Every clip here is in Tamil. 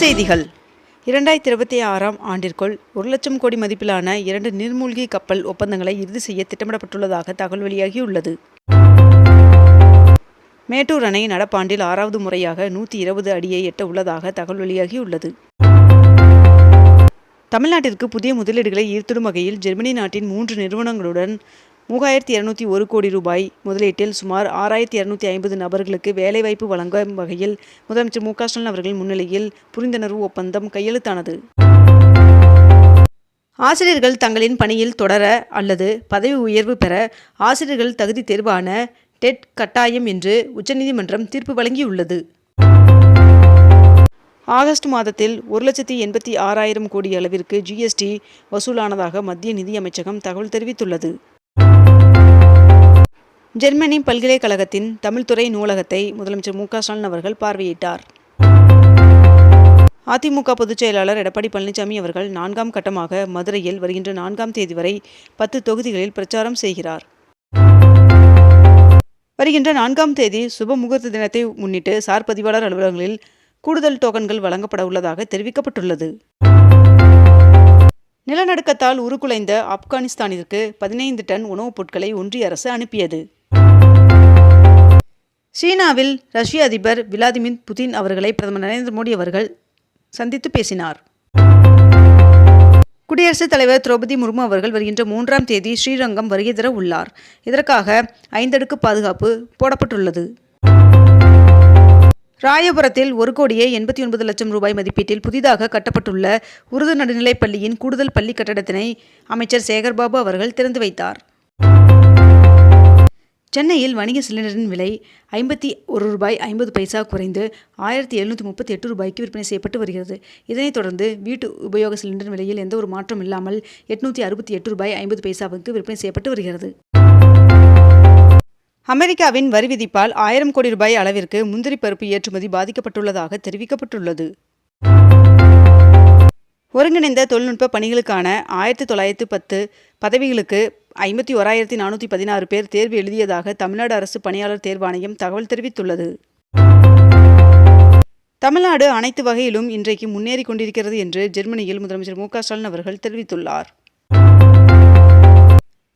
செய்திகள். இரண்டாயிரத்தி இருபத்தி ஆறாம் ஆண்டிற்குள் ஒரு லட்சம் கோடி மதிப்பிலான இரண்டு நீர்மூழ்கி கப்பல் ஒப்பந்தங்களை இறுதி செய்ய திட்டமிடப்பட்டுள்ளதாக தகவல் வெளியாகியுள்ளது. மேட்டூர் அணை நடப்பாண்டில் ஆறாவது முறையாக நூற்றி இருபது அடியை எட்ட உள்ளதாக தகவல் வெளியாகியுள்ளது. தமிழ்நாட்டிற்கு புதிய முதலீடுகளை ஈர்த்திடும் வகையில் ஜெர்மனி நாட்டின் மூன்று நிறுவனங்களுடன் மூவாயிரத்தி இருநூத்தி ஒரு கோடி ரூபாய் முதலீட்டில் சுமார் ஆறாயிரத்தி இருநூத்தி ஐம்பது நபர்களுக்கு வேலைவாய்ப்பு வழங்கும் வகையில் முதலமைச்சர் மு க ஸ்டாலின் அவர்கள் முன்னிலையில் புரிந்துணர்வு ஒப்பந்தம் கையெழுத்தானது. ஆசிரியர்கள் தங்களின் பணியில் தொடர அல்லது பதவி உயர்வு பெற ஆசிரியர்கள் தகுதி தேர்வான டெட் கட்டாயம் என்று உச்சநீதிமன்றம் தீர்ப்பு வழங்கியுள்ளது. ஆகஸ்ட் மாதத்தில் ஒரு லட்சத்தி எண்பத்தி ஆறாயிரம் கோடி அளவிற்கு ஜிஎஸ்டி வசூலானதாக மத்திய நிதி அமைச்சகம் தகவல் தெரிவித்துள்ளது. ஜெர்மனி பல்கலைக்கழகத்தின் தமிழ்துறை நூலகத்தை முதலமைச்சர் மு க ஸ்டாலின் அவர்கள் பார்வையிட்டார். அதிமுக பொதுச் செயலாளர் எடப்பாடி பழனிசாமி அவர்கள் நான்காம் கட்டமாக மதுரையில் வருகின்ற நான்காம் தேதி வரை பத்து தொகுதிகளில் பிரச்சாரம் செய்கிறார். வருகின்ற நான்காம் தேதி சுபமுகூர்த்த தினத்தை முன்னிட்டு சார் பதிவாளர் அலுவலகங்களில் கூடுதல் டோக்கன்கள் வழங்கப்பட உள்ளதாக தெரிவிக்கப்பட்டுள்ளது. நிலநடுக்கத்தால் உருக்குலைந்த ஆப்கானிஸ்தானிற்கு பதினைந்து டன் உணவுப் பொருட்களை ஒன்றிய அரசு அனுப்பியது. சீனாவில் ரஷ்ய அதிபர் விளாதிமிர் புதின் அவர்களை பிரதமர் நரேந்திர மோடி அவர்கள் சந்தித்து பேசினார். குடியரசுத் தலைவர் திரௌபதி முர்மு அவர்கள் வருகின்ற மூன்றாம் தேதி ஸ்ரீரங்கம் வருகை தர உள்ளார். இதற்காக ஐந்தடுக்கு பாதுகாப்பு போடப்பட்டுள்ளது. ராயபுரத்தில் ஒரு கோடியே எண்பத்தி ஒன்பது லட்சம் ரூபாய் மதிப்பீட்டில் புதிதாக கட்டப்பட்டுள்ள உருது நடுநிலைப் பள்ளியின் கூடுதல் பள்ளி கட்டடத்தினை அமைச்சர் சேகர்பாபு அவர்கள் திறந்து வைத்தார். சென்னையில் வணிக சிலிண்டரின் விலை ஐம்பத்தி ஒரு ரூபாய் ஐம்பது பைசா குறைந்து ஆயிரத்தி எழுநூற்றி முப்பத்தி எட்டு ரூபாய்க்கு விற்பனை செய்யப்பட்டு வருகிறது. இதனைத் தொடர்ந்து வீட்டு உபயோக சிலிண்டர் விலையில் எந்த ஒரு மாற்றம் இல்லாமல் எட்நூற்றி அறுபத்தி எட்டு ரூபாய் ஐம்பது பைசாவுக்கு விற்பனை செய்யப்பட்டு வருகிறது. அமெரிக்காவின் வரி விதிப்பால் ஆயிரம் கோடி ரூபாய் அளவிற்கு முந்திரி பருப்பு ஏற்றுமதி பாதிக்கப்பட்டுள்ளதாக தெரிவிக்கப்பட்டுள்ளது. ஒருங்கிணைந்த தொழில்நுட்ப பணிகளுக்கான ஆயிரத்தி தொள்ளாயிரத்து பத்து பதவிகளுக்கு ஐம்பத்தி ஓராயிரத்தி நானூற்றி பதினாறு பேர் தேர்வு எழுதியதாக தமிழ்நாடு அரசு பணியாளர் தேர்வாணையம் தகவல் தெரிவித்துள்ளது. தமிழ்நாடு அனைத்து வகையிலும் இன்றைக்கு முன்னேறி கொண்டிருக்கிறது என்று ஜெர்மனியில் முதலமைச்சர் மு ஸ்டாலின் அவர்கள் தெரிவித்துள்ளார்.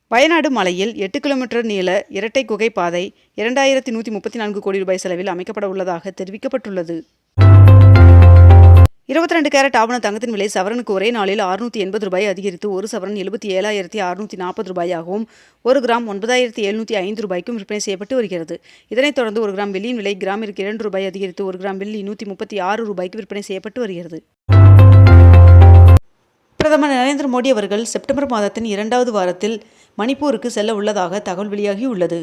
வயநாடு மலையில் எட்டு கிலோமீட்டர் நீள இரட்டை குகை பாதை இரண்டாயிரத்தி நூற்றி முப்பத்தி நான்கு கோடி ரூபாய் செலவில் அமைக்கப்பட உள்ளதாக தெரிவிக்கப்பட்டுள்ளது. இருபத்தி ரெண்டு கேரட் ஆவண தங்கத்தின் விலை சவரனுக்கு ஒரே நாளில் அறுநூற்றி எண்பது ரூபாய் அதிகரித்து ஒரு சவரன் எழுபத்தி ஏழாயிரத்தி அறுநூற்றி நாற்பது ரூபாயாகவும் ஒரு கிராம் ஒன்பதாயிரத்தி எழுநூற்றி ஐந்து ரூபாய்க்கும் விற்பனை செய்யப்பட்டு வருகிறது. இதனைத் தொடர்ந்து ஒரு கிராம் வெள்ளியின் விலை கிராமிற்கு இரண்டு ரூபாய் அதிகரித்து ஒரு கிராம் வெள்ளி நூற்றி முப்பத்தி ஆறு ரூபாய்க்கு விற்பனை செய்யப்பட்டு வருகிறது. பிரதமர் நரேந்திர மோடி அவர்கள் செப்டம்பர் மாதத்தின் இரண்டாவது வாரத்தில் மணிப்பூருக்கு செல்ல உள்ளதாக தகவல் வெளியாகியுள்ளது.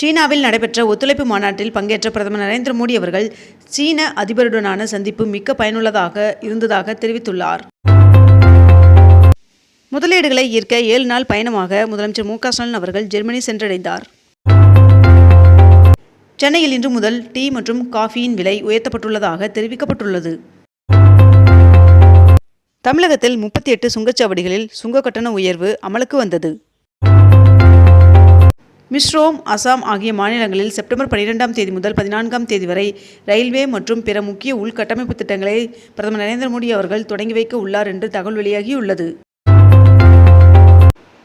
சீனாவில் நடைபெற்ற ஒத்துழைப்பு மாநாட்டில் பங்கேற்ற பிரதமர் நரேந்திர மோடி அவர்கள் சீன அதிபருடனான சந்திப்பு மிக்க பயனுள்ளதாக இருந்ததாக தெரிவித்துள்ளார். முதலீடுகளை ஈர்க்க ஏழு நாள் பயணமாக முதலமைச்சர் மு ஸ்டாலின் அவர்கள் ஜெர்மனி சென்றடைந்தார். சென்னையில் இன்று முதல் டீ மற்றும் காஃபியின் விலை உயர்த்தப்பட்டுள்ளதாக தெரிவிக்கப்பட்டுள்ளது. தமிழகத்தில் முப்பத்தி எட்டு சுங்கச்சாவடிகளில் சுங்க கட்டண உயர்வு அமலுக்கு வந்தது. மிஸ்ரோம் அசாம் ஆகிய மாநிலங்களில் செப்டம்பர் பன்னிரெண்டாம் தேதி முதல் பதினான்காம் தேதி வரை ரயில்வே மற்றும் பிற முக்கிய உள்கட்டமைப்பு திட்டங்களை பிரதமர் நரேந்திர மோடி அவர்கள் தொடங்கி வைக்க உள்ளார் என்று தகவல் வெளியாகியுள்ளது.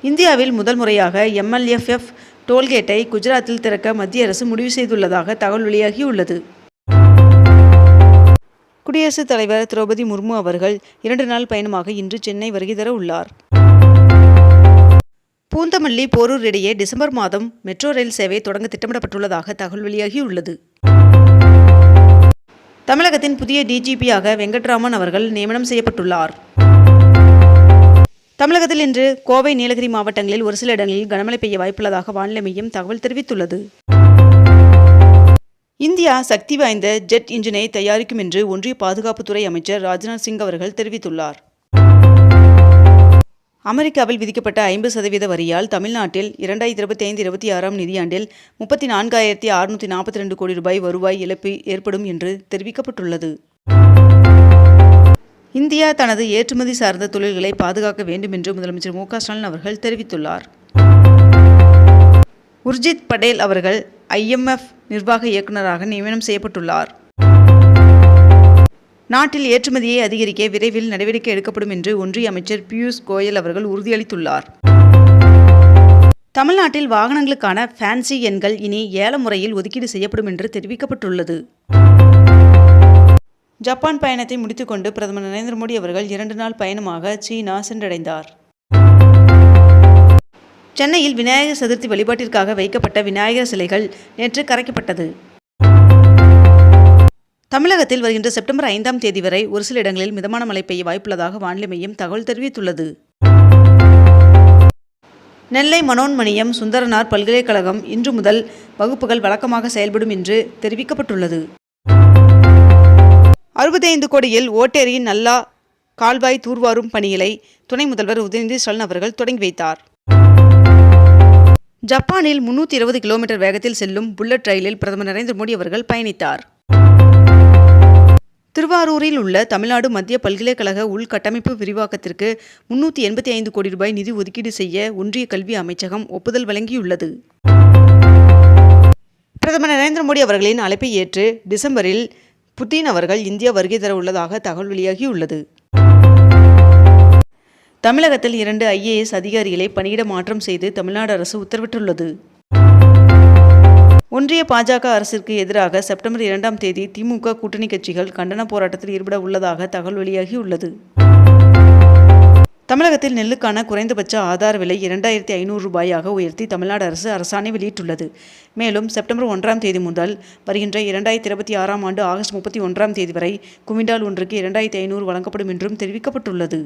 இந்தியாவில் முதல் முறையாக எம்எல்எஃப்எஃப் டோல்கேட்டை குஜராத்தில் திறக்க மத்திய அரசு முடிவு செய்துள்ளதாக தகவல் வெளியாகியுள்ளது. குடியரசுத் தலைவர் திரௌபதி முர்மு அவர்கள் இரண்டு நாள் பயணமாக இன்று சென்னை வருகை தர உள்ளார். பூந்தமல்லி போரூர் இடையே டிசம்பர் மாதம் மெட்ரோ ரயில் சேவை தொடங்க திட்டமிடப்பட்டுள்ளதாக தகவல் வெளியாகியுள்ளது. தமிழகத்தின் புதிய டிஜிபியாக வெங்கட்ராமன் அவர்கள் நியமனம் செய்யப்பட்டுள்ளார். தமிழகத்தில் இன்று கோவை நீலகிரி மாவட்டங்களில் ஒரு சில இடங்களில் கனமழை பெய்ய வாய்ப்புள்ளதாக வானிலை மையம் தகவல் தெரிவித்துள்ளது. இந்தியா சக்தி வாய்ந்த ஜெட் இன்ஜினை தயாரிக்கும் என்று ஒன்றிய பாதுகாப்புத்துறை அமைச்சர் ராஜ்நாத் சிங் அவர்கள் தெரிவித்துள்ளார். அமெரிக்காவில் விதிக்கப்பட்ட ஐம்பது சதவீத வரியால் தமிழ்நாட்டில் இரண்டாயிரத்தி இருபத்தி ஐந்து இருபத்தி ஆறாம் நிதியாண்டில் முப்பத்தி நான்காயிரத்தி அறுநூற்றி நாற்பத்தி ரெண்டு கோடி ரூபாய் வருவாய் இழப்பு ஏற்படும் என்று தெரிவிக்கப்பட்டுள்ளது. இந்தியா தனது ஏற்றுமதி சார்ந்த தொழில்களை பாதுகாக்க வேண்டும் என்று முதலமைச்சர் மு ஸ்டாலின் அவர்கள் தெரிவித்துள்ளார். உர்ஜித் படேல் அவர்கள் ஐஎம்எஃப் நிர்வாக இயக்குநராக நியமனம் செய்யப்பட்டுள்ளார். நாட்டில் ஏற்றுமதியை அதிகரிக்க விரைவில் நடவடிக்கை எடுக்கப்படும் என்று ஒன்றிய அமைச்சர் பியூஷ் கோயல் அவர்கள் உறுதியளித்துள்ளார். தமிழ்நாட்டில் வாகனங்களுக்கான ஃபேன்சி எண்கள் இனி ஏல முறையில் ஒதுக்கீடு செய்யப்படும் என்று தெரிவிக்கப்பட்டுள்ளது. ஜப்பான் பயணத்தை முடித்துக்கொண்டு பிரதமர் நரேந்திர மோடி அவர்கள் இரண்டு நாள் பயணமாக சீனா சென்றடைந்தார். சென்னையில் விநாயகர் சதுர்த்தி வழிபாட்டிற்காக வைக்கப்பட்ட விநாயகர் சிலைகள் நேற்று கரைக்கப்பட்டது. தமிழகத்தில் வருகின்ற செப்டம்பர் ஐந்தாம் தேதி வரை ஒரு சில இடங்களில் மிதமான மழை பெய்ய வாய்ப்புள்ளதாக வானிலை மையம் தகவல் தெரிவித்துள்ளது. நெல்லை மனோன்மணியம் சுந்தரனார் பல்கலைக்கழகம் இன்று முதல் வகுப்புகள் வழக்கமாக செயல்படும் என்று தெரிவிக்கப்பட்டுள்ளது. அறுபத்தைந்து கோடியில் ஓட்டேரியின் நல்லா கால்வாய் தூர்வாரும் பணிகளை துணை முதல்வர் உதயநிதி ஸ்டாலின் அவர்கள் தொடங்கி வைத்தார். ஜப்பானில் முன்னூற்றி இருபது கிலோமீட்டர் வேகத்தில் செல்லும் புல்லட் ரயிலில் பிரதமர் நரேந்திர மோடி அவர்கள் பயணித்தார். திருவாரூரில் உள்ள தமிழ்நாடு மத்திய பல்கலைக்கழக உள்கட்டமைப்பு விரிவாக்கத்திற்கு முன்னூற்றி எண்பத்தி ஐந்து கோடி ரூபாய் நிதி ஒதுக்கீடு செய்ய ஒன்றிய கல்வி அமைச்சகம் ஒப்புதல் வழங்கியுள்ளது. பிரதமர் நரேந்திர மோடி அவர்களின் அழைப்பை ஏற்று டிசம்பரில் புட்டின் அவர்கள் இந்தியா வருகை தர உள்ளதாக தகவல் வெளியாகியுள்ளது. தமிழகத்தில் இரண்டு ஐஏஎஸ் அதிகாரிகளை பணியிட மாற்றம் செய்து தமிழ்நாடு அரசு உத்தரவிட்டுள்ளது. ஒன்றிய பாஜக அரசிற்கு எதிராக செப்டம்பர் இரண்டாம் தேதி திமுக கூட்டணி கட்சிகள் கண்டன போராட்டத்தில் ஈடுபட உள்ளதாக தகவல் வெளியாகியுள்ளது தமிழகத்தில் நெல்லுக்கான குறைந்தபட்ச ஆதார விலை இரண்டாயிரத்தி ஐநூறு ரூபாயாக உயர்த்தி தமிழ்நாடு அரசு அரசாணை வெளியிட்டுள்ளது. மேலும் செப்டம்பர் ஒன்றாம் தேதி முதல் வருகின்ற இரண்டாயிரத்தி இருபத்தி ஆறாம் ஆண்டு ஆகஸ்ட் முப்பத்தி ஒன்றாம் தேதி வரை குவிண்டால் ஒன்றுக்கு இரண்டாயிரத்தி ஐநூறு வழங்கப்படும் என்றும் தெரிவிக்கப்பட்டுள்ளது.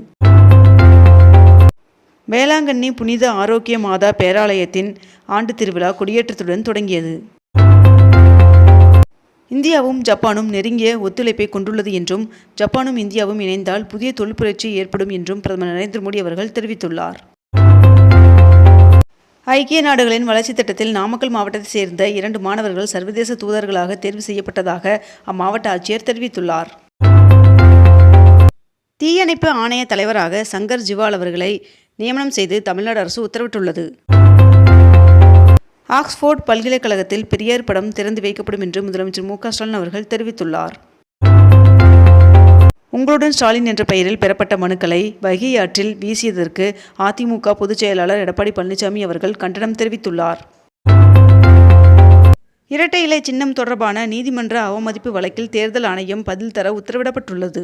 வேளாங்கண்ணி புனித ஆரோக்கிய மாதா பேராலயத்தின் ஆண்டு திருவிழா கொடியேற்றத்துடன் தொடங்கியது. இந்தியாவும் ஜப்பானும் நெருங்கிய ஒத்துழைப்பை கொண்டுள்ளது என்றும் ஜப்பானும் இந்தியாவும் இணைந்தால் புதிய தொழில்புரட்சி ஏற்படும் என்றும் பிரதமர் நரேந்திர மோடி அவர்கள் தெரிவித்துள்ளார். ஐக்கிய நாடுகளின் வளர்ச்சி திட்டத்தில் நாமக்கல் மாவட்டத்தைச் சேர்ந்த இரண்டு மாணவர்கள் சர்வதேச தூதர்களாக தேர்வு செய்யப்பட்டதாக அம்மாவட்ட ஆட்சியர் தெரிவித்துள்ளார். தீயணைப்பு ஆணைய தலைவராக சங்கர் ஜிவால் அவர்களை நியமனம் செய்து தமிழ்நாடு அரசு உத்தரவிட்டுள்ளது. ஆக்ஸ்போர்ட் பல்கலைக்கழகத்தில் பெரியார் படம் திறந்து வைக்கப்படும் என்று முதலமைச்சர் மு ஸ்டாலின் அவர்கள் தெரிவித்துள்ளார். உங்களுடன் ஸ்டாலின் என்ற பெயரில் பெறப்பட்ட மனுக்களை வைகை ஆற்றில் வீசியதற்கு அதிமுக பொதுச் செயலாளர் எடப்பாடி பழனிசாமி அவர்கள் கண்டனம் தெரிவித்துள்ளார். இரட்டை இலை சின்னம் தொடர்பான நீதிமன்ற அவமதிப்பு வழக்கில் தேர்தல் ஆணையம் பதில் தர உத்தரவிடப்பட்டுள்ளது.